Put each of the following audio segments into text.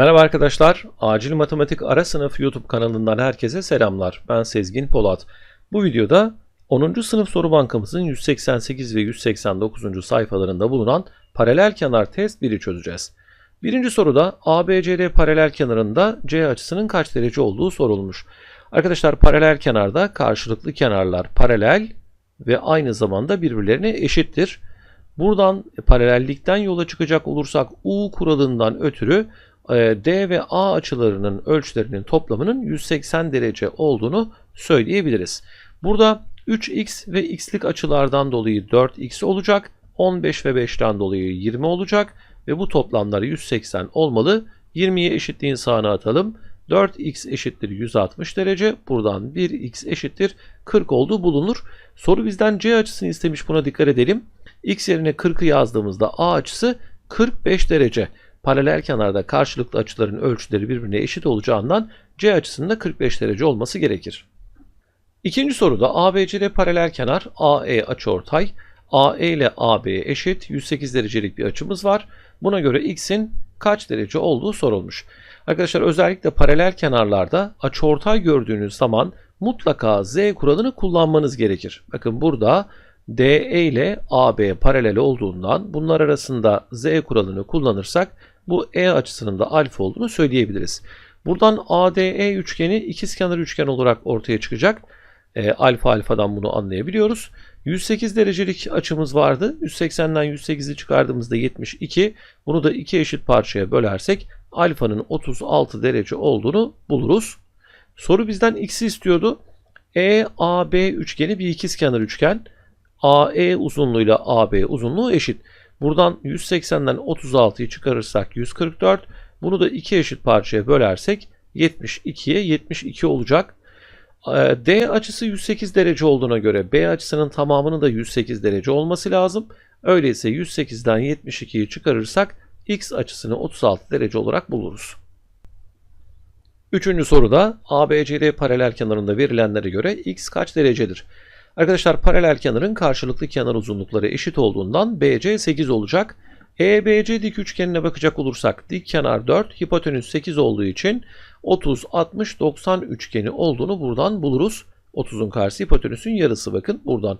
Merhaba arkadaşlar, Acil Matematik Ara Sınıf YouTube kanalından herkese selamlar. Ben Sezgin Polat. Bu videoda 10. sınıf soru bankamızın 188 ve 189. sayfalarında bulunan paralel kenar test 1'i çözeceğiz. Birinci soruda ABCD paralel kenarında C açısının kaç derece olduğu sorulmuş. Arkadaşlar paralel kenarda karşılıklı kenarlar paralel ve aynı zamanda birbirlerine eşittir. Buradan paralellikten yola çıkacak olursak U kuralından ötürü D ve A açılarının ölçülerinin toplamının 180 derece olduğunu söyleyebiliriz. Burada 3x ve x'lik açılardan dolayı 4x olacak. 15 ve 5'ten dolayı 20 olacak ve bu toplamlar 180 olmalı. 20'ye eşitliğin sağına atalım. 4x eşittir 160 derece. Buradan 1x eşittir 40 olduğu bulunur. Soru bizden C açısını istemiş buna dikkat edelim. X yerine 40'ı yazdığımızda A açısı 45 derece. Paralel kenarda karşılıklı açıların ölçüleri birbirine eşit olacağından C açısının da 45 derece olması gerekir. İkinci soruda ABCD paralel kenar AE açıortay AE ile AB eşit 108 derecelik bir açımız var. Buna göre x'in kaç derece olduğu sorulmuş. Arkadaşlar özellikle paralel kenarlarda açıortay gördüğünüz zaman mutlaka z kuralını kullanmanız gerekir. Bakın burada DE ile AB paralel olduğundan bunlar arasında z kuralını kullanırsak bu e açısının da alfa olduğunu söyleyebiliriz. Buradan ADE üçgeni ikizkenar üçgen olarak ortaya çıkacak. E, alfa alfadan bunu anlayabiliyoruz. 108 derecelik açımız vardı. 180'den 108'i çıkardığımızda 72. Bunu da iki eşit parçaya bölersek alfanın 36 derece olduğunu buluruz. Soru bizden x'i istiyordu. EAB üçgeni bir ikizkenar üçgen. AE uzunluğuyla AB uzunluğu eşit. Buradan 180'den 36'yı çıkarırsak 144. Bunu da iki eşit parçaya bölersek 72'ye 72 olacak. Ee, D açısı 108 derece olduğuna göre B açısının tamamının da 108 derece olması lazım. Öyleyse 108'den 72'yi çıkarırsak X açısını 36 derece olarak buluruz. Üçüncü soruda ABCD paralel kenarında verilenlere göre X kaç derecedir? Arkadaşlar paralel kenarın karşılıklı kenar uzunlukları eşit olduğundan BC 8 olacak. EBC dik üçgenine bakacak olursak dik kenar 4, hipotenüs 8 olduğu için 30, 60, 90 üçgeni olduğunu buradan buluruz. 30'un karşısı hipotenüsün yarısı bakın. Buradan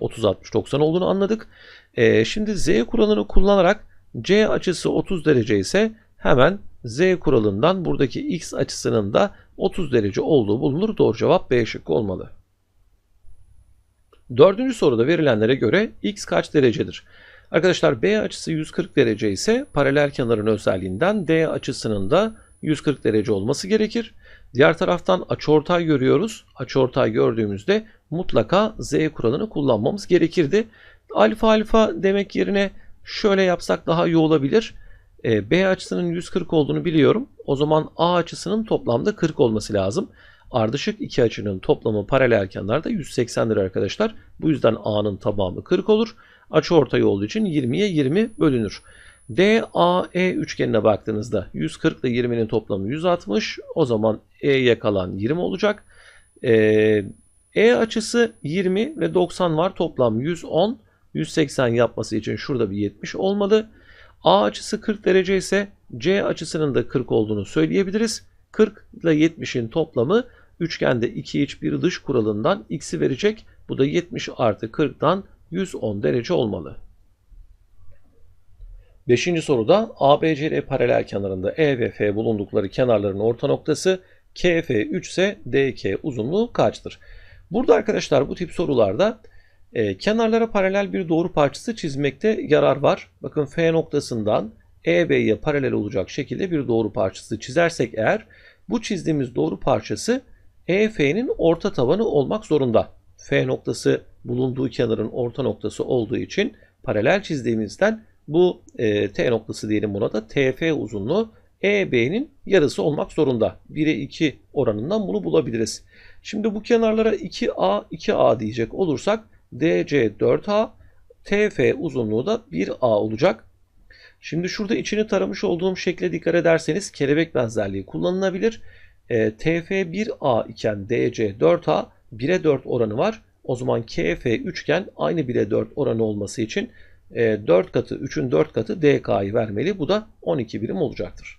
30, 60, 90 olduğunu anladık. E, şimdi Z kuralını kullanarak C açısı 30 derece ise hemen Z kuralından buradaki X açısının da 30 derece olduğu bulunur. Doğru cevap B şıkkı olmalı. Dördüncü soruda verilenlere göre x kaç derecedir? Arkadaşlar B açısı 140 derece ise paralel kenarın özelliğinden D açısının da 140 derece olması gerekir. Diğer taraftan açıortay görüyoruz. Açıortay gördüğümüzde mutlaka Z kuralını kullanmamız gerekirdi. Alfa alfa demek yerine şöyle yapsak daha iyi olabilir. E, B açısının 140 olduğunu biliyorum. O zaman A açısının toplamda 40 olması lazım. Ardışık iki açının toplamı paralel kenarda 180'dir arkadaşlar. Bu yüzden A'nın tamamı 40 olur. Açı ortay olduğu için 20'ye 20 bölünür. DAE üçgenine baktığınızda 140 ile 20'nin toplamı 160. O zaman E'ye kalan 20 olacak. Ee, e açısı 20 ve 90 var. Toplam 110. 180 yapması için şurada bir 70 olmalı. A açısı 40 derece ise C açısının da 40 olduğunu söyleyebiliriz. 40 ile 70'in toplamı üçgende 2 iç bir dış kuralından x'i verecek. Bu da 70 artı 40'dan 110 derece olmalı. Beşinci soruda ABCD paralel kenarında E ve F bulundukları kenarların orta noktası KF 3 ise DK uzunluğu kaçtır? Burada arkadaşlar bu tip sorularda e, kenarlara paralel bir doğru parçası çizmekte yarar var. Bakın F noktasından EB'ye paralel olacak şekilde bir doğru parçası çizersek eğer bu çizdiğimiz doğru parçası EF'nin orta tabanı olmak zorunda. F noktası bulunduğu kenarın orta noktası olduğu için paralel çizdiğimizden bu e, T noktası diyelim buna da TF uzunluğu EB'nin yarısı olmak zorunda. 1'e 2 oranından bunu bulabiliriz. Şimdi bu kenarlara 2A 2A diyecek olursak DC 4A TF uzunluğu da 1A olacak. Şimdi şurada içini taramış olduğum şekle dikkat ederseniz kelebek benzerliği kullanılabilir. E, TF1A iken DC 4A 1'e 4 oranı var. O zaman KF üçgen aynı 1'e 4 oranı olması için e, 4 katı 3'ün 4 katı DK'yı vermeli. Bu da 12 birim olacaktır.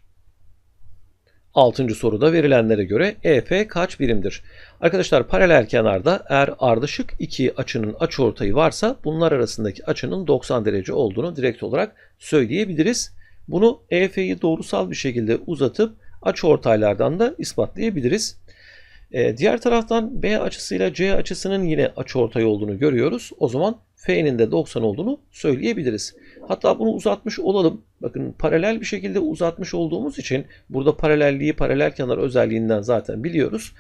Altıncı soruda verilenlere göre EF kaç birimdir? Arkadaşlar paralel kenarda eğer ardışık iki açının açıortayı varsa bunlar arasındaki açının 90 derece olduğunu direkt olarak söyleyebiliriz. Bunu EF'yi doğrusal bir şekilde uzatıp açıortaylardan da ispatlayabiliriz. Ee, diğer taraftan B açısıyla C açısının yine açıortay olduğunu görüyoruz. O zaman F'nin de 90 olduğunu söyleyebiliriz. Hatta bunu uzatmış olalım. Bakın paralel bir şekilde uzatmış olduğumuz için burada paralelliği paralel kenar özelliğinden zaten biliyoruz.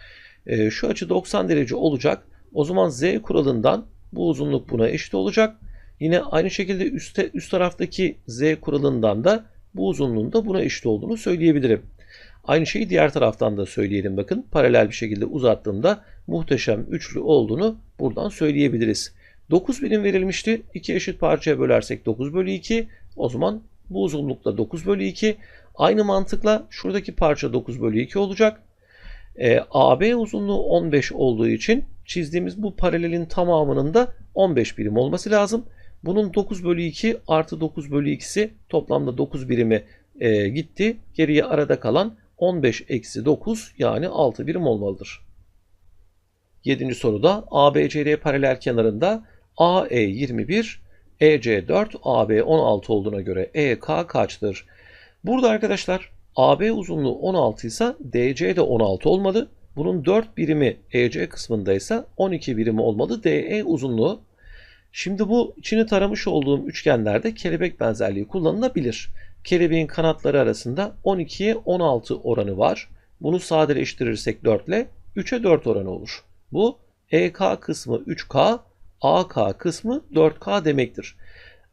Ee, şu açı 90 derece olacak. O zaman Z kuralından bu uzunluk buna eşit olacak. Yine aynı şekilde üstte, üst taraftaki Z kuralından da bu uzunluğun da buna eşit olduğunu söyleyebilirim. Aynı şeyi diğer taraftan da söyleyelim bakın. Paralel bir şekilde uzattığımda muhteşem üçlü olduğunu buradan söyleyebiliriz. 9 birim verilmişti. 2 eşit parçaya bölersek 9 bölü 2. O zaman bu uzunlukta 9 bölü 2. Aynı mantıkla şuradaki parça 9 bölü 2 olacak. E, AB uzunluğu 15 olduğu için çizdiğimiz bu paralelin tamamının da 15 birim olması lazım. Bunun 9 bölü 2 artı 9 bölü 2'si toplamda 9 birimi e, gitti. Geriye arada kalan 15 eksi 9 yani 6 birim olmalıdır. 7. soruda ABCD paralel kenarında AE 21, EC 4, AB 16 olduğuna göre EK kaçtır? Burada arkadaşlar AB uzunluğu 16 ise DC de 16 olmalı. Bunun 4 birimi EC kısmında ise 12 birimi olmalı DE uzunluğu. Şimdi bu içini taramış olduğum üçgenlerde kelebek benzerliği kullanılabilir. Kelebeğin kanatları arasında 12'ye 16 oranı var. Bunu sadeleştirirsek 4 ile 3'e 4 oranı olur. Bu EK kısmı 3K, AK kısmı 4K demektir.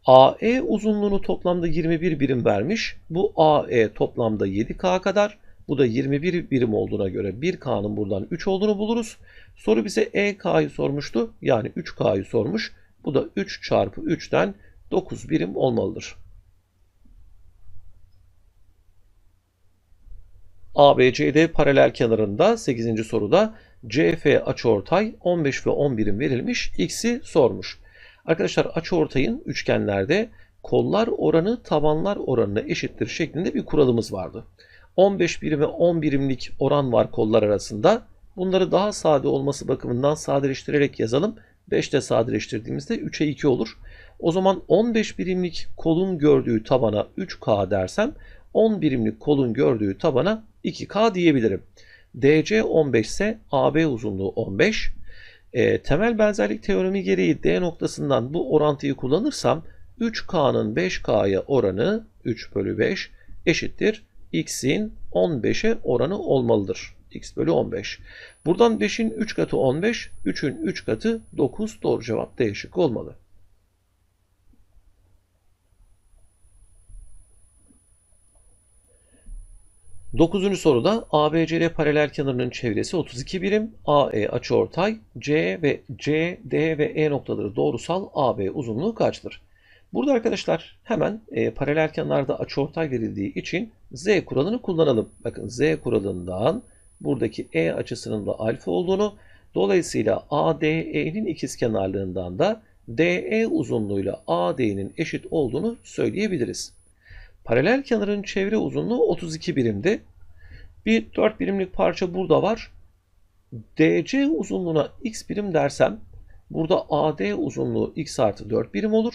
AE uzunluğunu toplamda 21 birim vermiş. Bu AE toplamda 7K kadar. Bu da 21 birim olduğuna göre 1K'nın buradan 3 olduğunu buluruz. Soru bize EK'yı sormuştu. Yani 3K'yı sormuş. Bu da 3 çarpı 3'ten 9 birim olmalıdır. ABCD paralel kenarında 8. soruda CF açıortay 15 ve 10 birim verilmiş. X'i sormuş. Arkadaşlar açıortayın üçgenlerde kollar oranı tabanlar oranına eşittir şeklinde bir kuralımız vardı. 15 birim ve 10 birimlik oran var kollar arasında. Bunları daha sade olması bakımından sadeleştirerek yazalım. 5'te sadeleştirdiğimizde 3'e 2 olur. O zaman 15 birimlik kolun gördüğü tabana 3K dersem 10 birimlik kolun gördüğü tabana 2K diyebilirim. DC 15 ise AB uzunluğu 15. E, temel benzerlik teoremi gereği D noktasından bu orantıyı kullanırsam 3K'nın 5K'ya oranı 3 bölü 5 eşittir. X'in 15'e oranı olmalıdır. X bölü 15. Buradan 5'in 3 katı 15, 3'ün 3 katı 9. Doğru cevap D şıkkı olmalı. 9. soruda ABCD paralel kenarının çevresi 32 birim, AE açıortay, C ve C, D ve E noktaları doğrusal AB uzunluğu kaçtır? Burada arkadaşlar hemen e, paralel kenarda açıortay verildiği için Z kuralını kullanalım. Bakın Z kuralından buradaki E açısının da alfa olduğunu, dolayısıyla ADE'nin ikizkenarlığından da DE uzunluğuyla AD'nin eşit olduğunu söyleyebiliriz. Paralel kenarın çevre uzunluğu 32 birimdi. Bir 4 birimlik parça burada var. DC uzunluğuna x birim dersem burada AD uzunluğu x artı 4 birim olur.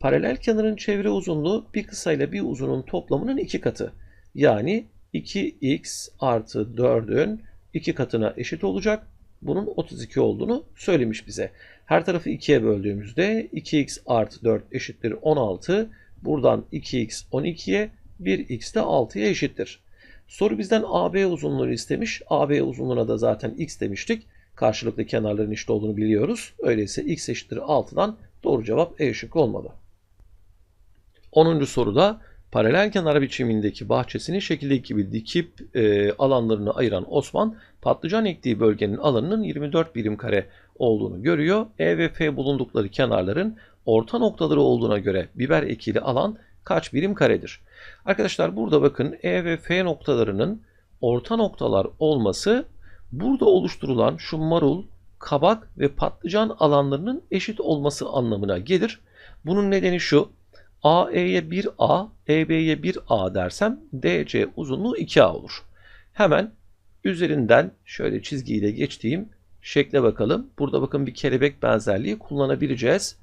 Paralel kenarın çevre uzunluğu bir kısa ile bir uzunun toplamının iki katı. Yani 2x artı 4'ün iki katına eşit olacak. Bunun 32 olduğunu söylemiş bize. Her tarafı 2'ye böldüğümüzde 2x artı 4 eşittir 16. Buradan 2x 12'ye 1x de 6'ya eşittir. Soru bizden AB uzunluğunu istemiş. AB uzunluğuna da zaten x demiştik. Karşılıklı kenarların eşit olduğunu biliyoruz. Öyleyse x eşittir 6'dan doğru cevap E şıkkı olmalı. 10. soruda paralel kenar biçimindeki bahçesini şekildeki gibi dikip e, alanlarını ayıran Osman patlıcan ektiği bölgenin alanının 24 birim kare olduğunu görüyor. E ve F bulundukları kenarların orta noktaları olduğuna göre biber ekili alan kaç birim karedir? Arkadaşlar burada bakın E ve F noktalarının orta noktalar olması burada oluşturulan şu marul, kabak ve patlıcan alanlarının eşit olması anlamına gelir. Bunun nedeni şu. AE'ye 1A, EB'ye 1A dersem DC uzunluğu 2A olur. Hemen üzerinden şöyle çizgiyle geçtiğim şekle bakalım. Burada bakın bir kelebek benzerliği kullanabileceğiz.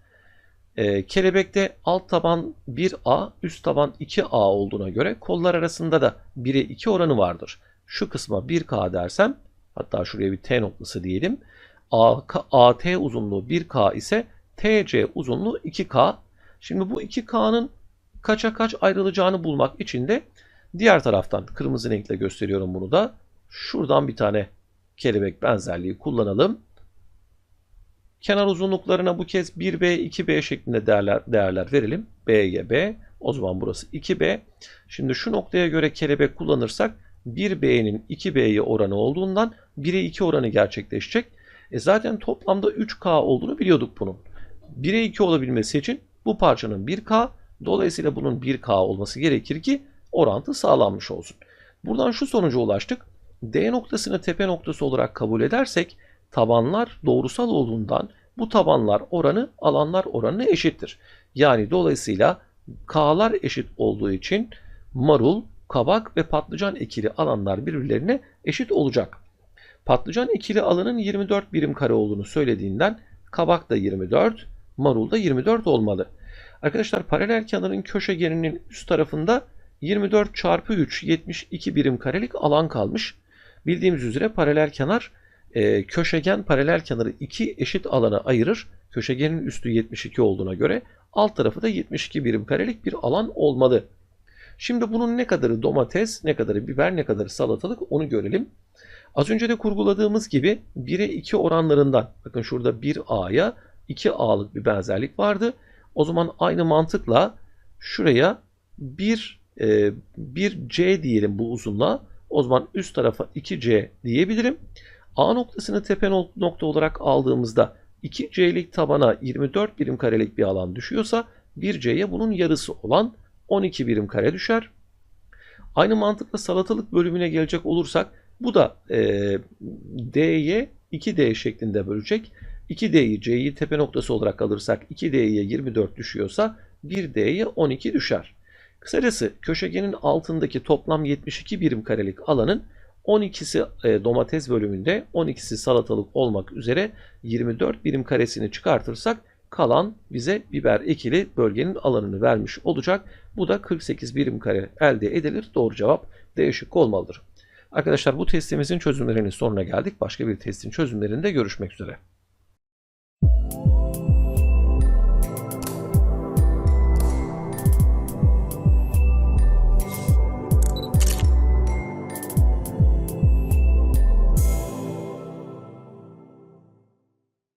Ee, kelebekte alt taban 1A, üst taban 2A olduğuna göre kollar arasında da 1'e 2 oranı vardır. Şu kısma 1K dersem, hatta şuraya bir T noktası diyelim. AT uzunluğu 1K ise TC uzunluğu 2K. Şimdi bu 2K'nın kaça kaç ayrılacağını bulmak için de diğer taraftan kırmızı renkle gösteriyorum bunu da. Şuradan bir tane kelebek benzerliği kullanalım. Kenar uzunluklarına bu kez 1B, 2B şeklinde değerler, değerler verelim. B'ye B. O zaman burası 2B. Şimdi şu noktaya göre kelebek kullanırsak 1B'nin 2B'ye oranı olduğundan 1'e 2 oranı gerçekleşecek. E zaten toplamda 3K olduğunu biliyorduk bunun. 1'e 2 olabilmesi için bu parçanın 1K, dolayısıyla bunun 1K olması gerekir ki orantı sağlanmış olsun. Buradan şu sonuca ulaştık. D noktasını tepe noktası olarak kabul edersek tabanlar doğrusal olduğundan bu tabanlar oranı alanlar oranına eşittir. Yani dolayısıyla K'lar eşit olduğu için marul, kabak ve patlıcan ekili alanlar birbirlerine eşit olacak. Patlıcan ekili alanın 24 birim kare olduğunu söylediğinden kabak da 24, marul da 24 olmalı. Arkadaşlar paralel kenarın köşegeninin üst tarafında 24 çarpı 3 72 birim karelik alan kalmış. Bildiğimiz üzere paralel kenar e, köşegen paralel kenarı iki eşit alana ayırır. Köşegenin üstü 72 olduğuna göre alt tarafı da 72 birim karelik bir alan olmalı. Şimdi bunun ne kadarı domates, ne kadarı biber, ne kadarı salatalık onu görelim. Az önce de kurguladığımız gibi 1'e 2 oranlarından bakın şurada 1A'ya 2A'lık bir benzerlik vardı. O zaman aynı mantıkla şuraya 1 e, 1C diyelim bu uzunluğa. O zaman üst tarafa 2C diyebilirim. A noktasını tepe nokta olarak aldığımızda 2C'lik tabana 24 birim karelik bir alan düşüyorsa 1C'ye bunun yarısı olan 12 birim kare düşer. Aynı mantıkla salatalık bölümüne gelecek olursak bu da e, D'ye 2D şeklinde bölecek. 2D'yi C'yi tepe noktası olarak alırsak 2D'ye 24 düşüyorsa 1D'ye 12 düşer. Kısacası köşegenin altındaki toplam 72 birim karelik alanın 12'si e, domates bölümünde 12'si salatalık olmak üzere 24 birim karesini çıkartırsak kalan bize biber ekili bölgenin alanını vermiş olacak. Bu da 48 birim kare elde edilir. Doğru cevap D şıkkı olmalıdır. Arkadaşlar bu testimizin çözümlerinin sonuna geldik. Başka bir testin çözümlerinde görüşmek üzere.